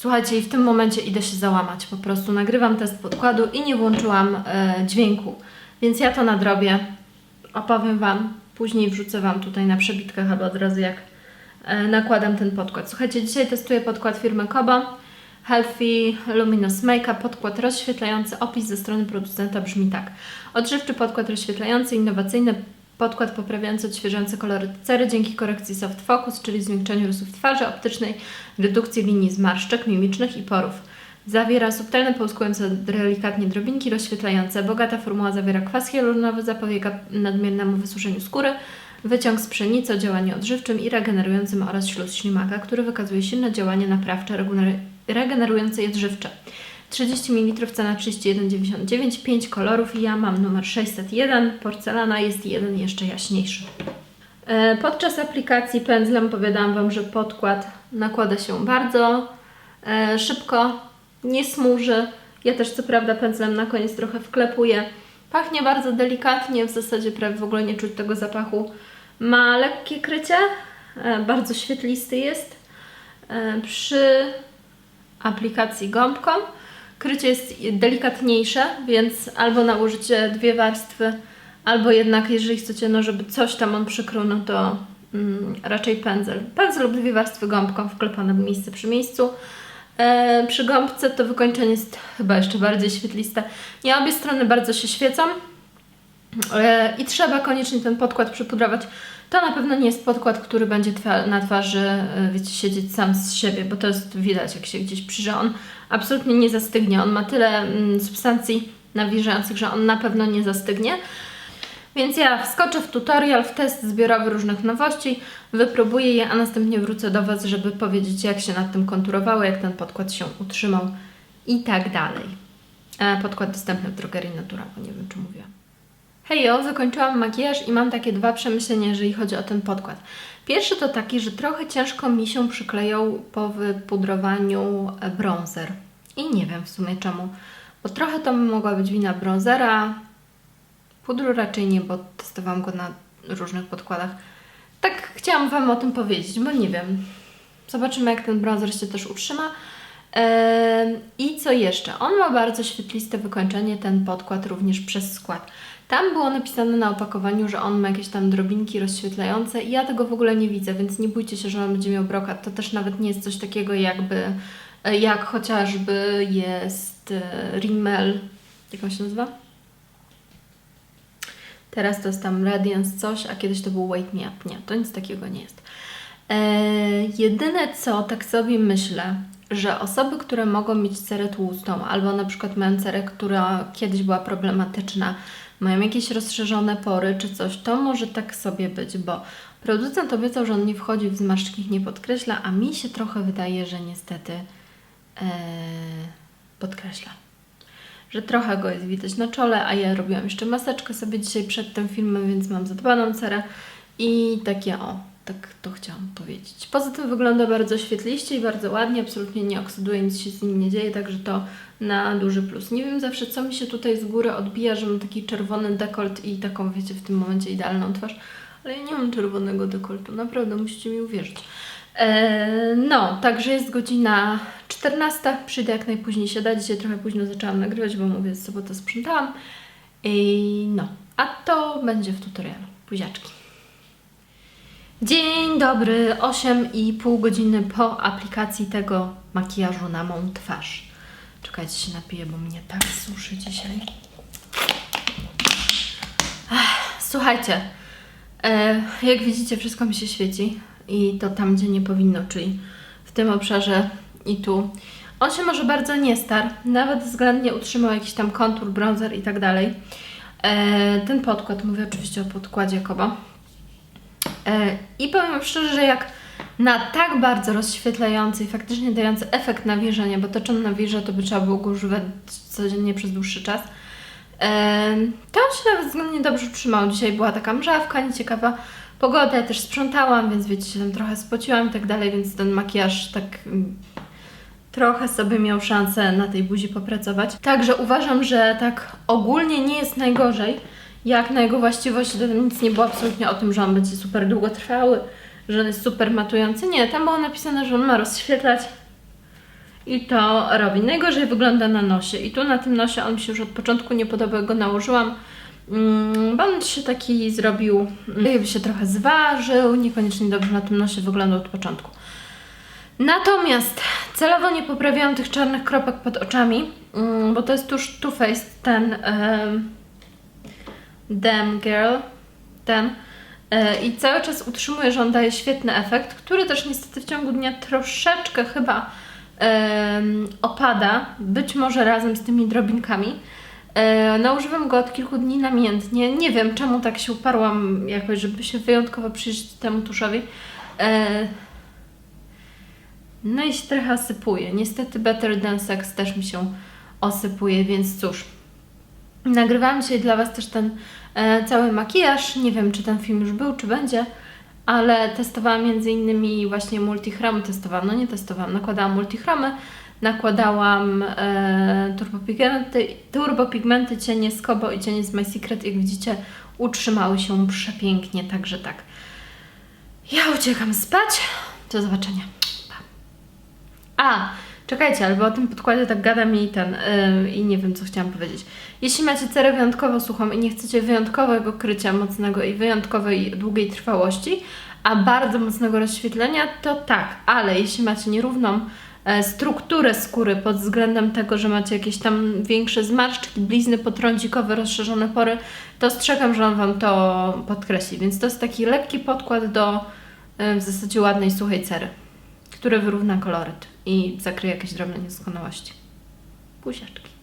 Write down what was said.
Słuchajcie, i w tym momencie idę się załamać. Po prostu nagrywam test podkładu i nie włączyłam e, dźwięku. Więc ja to nadrobię. Opowiem Wam. Później wrzucę Wam tutaj na przebitkach albo od razu jak e, nakładam ten podkład. Słuchajcie, dzisiaj testuję podkład firmy Kobo. Healthy Luminous Makeup, podkład rozświetlający. Opis ze strony producenta brzmi tak. Odżywczy podkład rozświetlający, innowacyjny podkład poprawiający, odświeżający kolory cery dzięki korekcji soft focus, czyli zwiększeniu rysów twarzy optycznej, redukcji linii zmarszczek mimicznych i porów. Zawiera subtelne, połyskujące delikatnie drobinki rozświetlające. Bogata formuła zawiera kwas hialuronowy, zapobiega nadmiernemu wysuszeniu skóry, wyciąg z pszenicy o działaniu odżywczym i regenerującym oraz śluz ślimaka, który wykazuje silne działanie naprawcze, regener- regenerujące i odżywcze. 30 ml, cena 31,99, 5 kolorów ja mam numer 601, porcelana jest jeden jeszcze jaśniejszy. E, Podczas aplikacji pędzlem powiadałam Wam, że podkład nakłada się bardzo e, szybko, nie smuży. Ja też co prawda pędzlem na koniec trochę wklepuję. Pachnie bardzo delikatnie, w zasadzie prawie w ogóle nie czuć tego zapachu. Ma lekkie krycie, e, bardzo świetlisty jest. Przy aplikacji gąbką krycie jest delikatniejsze, więc albo nałożycie dwie warstwy, albo jednak jeżeli chcecie, no żeby coś tam on przykrył, no to mm, raczej pędzel. Pędzel lub dwie warstwy gąbką wklepane w miejsce przy miejscu. E, przy gąbce to wykończenie jest chyba jeszcze bardziej świetliste. Nie obie strony bardzo się świecą e, i trzeba koniecznie ten podkład przypudrować. To na pewno nie jest podkład, który będzie na twarzy, e, wiecie, siedzieć sam z siebie, bo to jest widać, jak się gdzieś przyjrzy. On absolutnie nie zastygnie. On ma tyle mm, substancji nawilżających, że on na pewno nie zastygnie. Więc ja wskoczę w tutorial, w test zbiorowy różnych nowości, wypróbuję je, a następnie wrócę do Was, żeby powiedzieć, jak się nad tym konturowało, jak ten podkład się utrzymał i tak dalej. E, Podkład dostępny w drogerii Natura, bo nie wiem, czy mówiłam. Hejo, zakończyłam makijaż i mam takie dwa przemyślenia, jeżeli chodzi o ten podkład. Pierwszy to taki, że trochę ciężko mi się przyklejał po wypudrowaniu e, bronzer. I nie wiem w sumie czemu, bo trochę to mogła być wina bronzera, pudru raczej nie, bo testowałam go na różnych podkładach. Tak chciałam Wam o tym powiedzieć, bo nie wiem. Zobaczymy, jak ten bronzer się też utrzyma. I co jeszcze? On ma bardzo świetliste wykończenie, ten podkład również przez skład. Tam było napisane na opakowaniu, że on ma jakieś tam drobinki rozświetlające i ja tego w ogóle nie widzę, więc nie bójcie się, że on będzie miał brokat. To też nawet nie jest coś takiego jakby, e, jak chociażby jest e, Rimmel, jak on się nazywa? Teraz to jest tam Radiance coś, a kiedyś to był Wake Me Up. Nie, to nic takiego nie jest. Eee, jedyne co, tak sobie myślę, że osoby, które mogą mieć cerę tłustą, albo na przykład mają cerę, która kiedyś była problematyczna, mają jakieś rozszerzone pory czy coś, to może tak sobie być, bo producent obiecał, że on nie wchodzi w zmarszczki, nie podkreśla, a mi się trochę wydaje, że niestety eee, podkreśla. Że trochę go jest widać na czole, a ja robiłam jeszcze maseczkę sobie dzisiaj przed tym filmem, więc mam zadbaną cerę i takie o, tak to chciałam powiedzieć. Poza tym wygląda bardzo świetliście i bardzo ładnie, absolutnie nie oksyduje, nic się z nim nie dzieje, także to na duży plus. Nie wiem zawsze, co mi się tutaj z góry odbija, że mam taki czerwony dekolt i taką, wiecie, w tym momencie idealną twarz, ale ja nie mam czerwonego dekoltu, naprawdę musicie mi uwierzyć. Eee, No, także jest godzina 14. Przyjdę jak najpóźniej się da. Dzisiaj trochę późno zaczęłam nagrywać, bo mówię, sobotę sprzątałam. I no, a to będzie w tutorialu. Buziaczki. Dzień dobry, 8,5 godziny po aplikacji tego makijażu na mą twarz. Czekajcie, się napiję, bo mnie tak suszy dzisiaj. Słuchajcie, e, jak widzicie, wszystko mi się świeci i to tam, gdzie nie powinno, czyli w tym obszarze i tu. On się może bardzo nie star, nawet względnie utrzymał jakiś tam kontur, bronzer i tak dalej. E, ten podkład, mówię oczywiście o podkładzie Kobo. E, I powiem szczerze, że jak na tak bardzo rozświetlający i faktycznie dający efekt nawilżenia, bo to czym nawilża, to by trzeba było go używać codziennie przez dłuższy czas, e, to on się nawet względnie dobrze utrzymał. Dzisiaj była taka mrzawka, nieciekawa pogoda, ja też sprzątałam, więc wiecie, się tam trochę spociłam i tak dalej, więc ten makijaż tak mm, trochę sobie miał szansę na tej buzi popracować. Także uważam, że tak ogólnie nie jest najgorzej. Jak na jego właściwości, to nic nie było absolutnie o tym, że on będzie super długotrwały, że on jest super matujący. Nie, tam było napisane, że on ma rozświetlać i to robi. Najgorzej wygląda na nosie i tu na tym nosie on mi się już od początku nie podobał, go nałożyłam, mm, bo on się taki zrobił, jakby się trochę zważył, niekoniecznie dobrze na tym nosie wyglądał od początku. Natomiast celowo nie poprawiałam tych czarnych kropek pod oczami, mm, bo to jest tuż Too Faced, ten Damn Girl, ten. E, I cały czas utrzymuję, że on daje świetny efekt, który też niestety w ciągu dnia troszeczkę chyba em, opada, być może razem z tymi drobinkami. E, no, używam go od kilku dni namiętnie. Nie wiem, czemu tak się uparłam jakoś, żeby się wyjątkowo przyjrzeć temu tuszowi. E, no i się trochę osypuje. Niestety Better Than Sex też mi się osypuje, więc cóż. Nagrywałam dzisiaj dla Was też ten e, cały makijaż. Nie wiem, czy ten film już był, czy będzie, ale testowałam między innymi właśnie multichromy. Testowałam, no nie testowałam, nakładałam multichromy, nakładałam e, turbopigmenty, turbopigmenty, cienie z Kobo i cienie z My Secret. Jak widzicie, utrzymały się przepięknie, także tak. Ja uciekam spać. Do zobaczenia. Pa. A, czekajcie, albo o tym podkładzie tak gadam i ten, yy, i nie wiem, co chciałam powiedzieć. Jeśli macie cerę wyjątkowo suchą i nie chcecie wyjątkowego krycia mocnego i wyjątkowej długiej trwałości, a bardzo mocnego rozświetlenia, to tak, ale jeśli macie nierówną e, strukturę skóry pod względem tego, że macie jakieś tam większe zmarszczki, blizny potrącikowe, rozszerzone pory, to ostrzegam, że on Wam to podkreśli. Więc to jest taki lekki podkład do e, w zasadzie ładnej, suchej cery, który wyrówna koloryt i zakryje jakieś drobne niedoskonałości. Buziaczki.